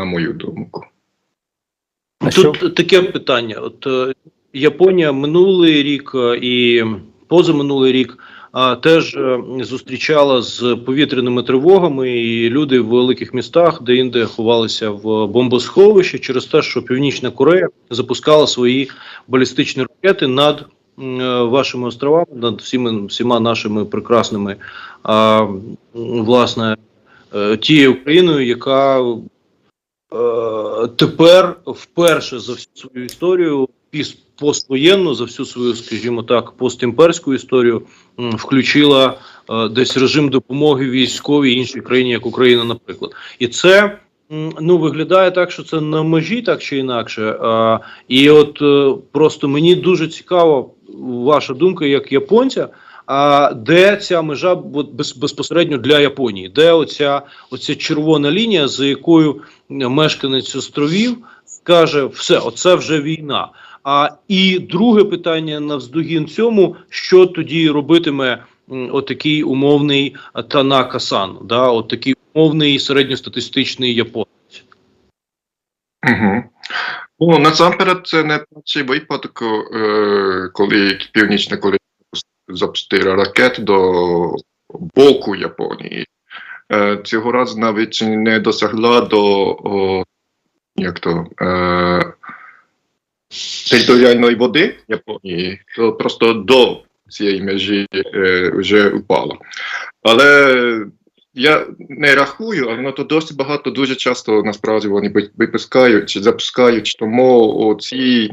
на мою думку. А що? Тут таке питання: от е, Японія минулий рік е, і позаминулий рік а, теж е, зустрічала з повітряними тривогами, і люди в великих містах, де інде ховалися в бомбосховищі через те, що Північна Корея запускала свої балістичні ракети над вашими островами, над всіми всіма нашими прекрасними а, власне тією Україною, яка тепер вперше за всю свою історію, піс поствоєнну, за всю свою, скажімо так, постімперську історію, включила е, десь режим допомоги військовій іншій країні, як Україна, наприклад. І це ну виглядає так, що це на межі, так чи інакше. А, і от е, просто мені дуже цікаво ваша думка як японця. А де ця межа безпосередньо для Японії? Де оця, оця червона лінія, за якою мешканець островів скаже, все, оце вже війна. А і друге питання навздогін цьому, що тоді робитиме отакий умовний Танака Сан, да, отакий умовний середньостатистичний японець. Угу. Ну, насамперед, це не перший випадок, е, коли Північна Корея запустила ракет до боку Японії. Е, цього разу навіть не досягла до о, як то, е, територіальної води Японії, то просто до цієї межі е, вже упала. Але я не рахую, але ну, то досить багато, дуже часто насправді вони випускають чи запускають, тому ці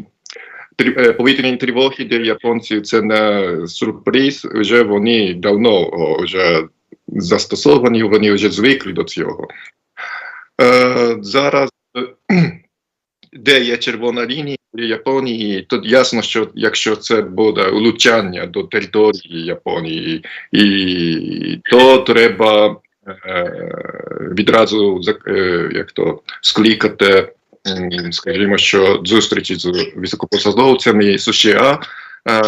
повітряні тривоги для японців це не сюрприз, вже вони давно вже застосовані, вони вже звикли до цього. Е, зараз, е, де є червона лінія для Японії, то ясно, що якщо це буде влучання до території Японії, і то треба е, відразу е, як то скликати, скажімо, що зустрічі з високопосадовцями США, е,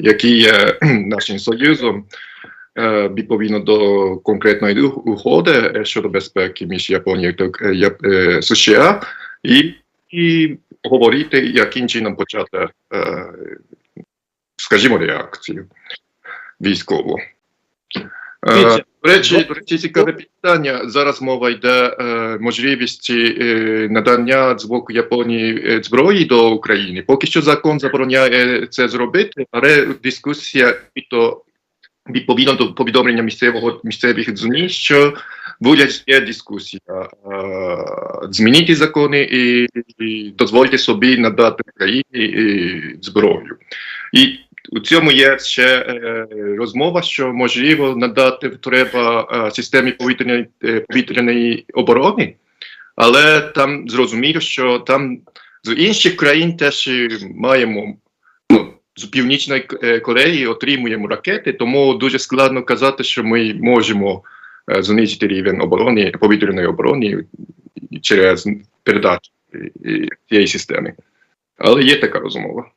які є нашим союзом. е, Відповідно до конкретної угоди е, щодо безпеки між Японією та е, е, США, і, і говорити, яким чином почати, е, скажімо, реакцію військову. Е, До речі, до речі, цікаве питання. Зараз мова йде е, можливості е, надання з боку Японії е, зброї до України. Поки що закон забороняє це зробити, але дискусія і то відповідно до повідомлення місцевого місцевих ЗМІ, що буде є дискусія е, змінити закони і, і дозволити собі надати Україні е, зброю. І у цьому є ще е, розмова, що можливо надати треба е, системі повітряної, е, повітряної оборони, але там зрозуміло, що там з інших країн теж маємо ну, з Північної Кореї отримуємо ракети, тому дуже складно казати, що ми можемо е, знизити рівень оборони повітряної оборони через передачу цієї системи. Але є така розмова.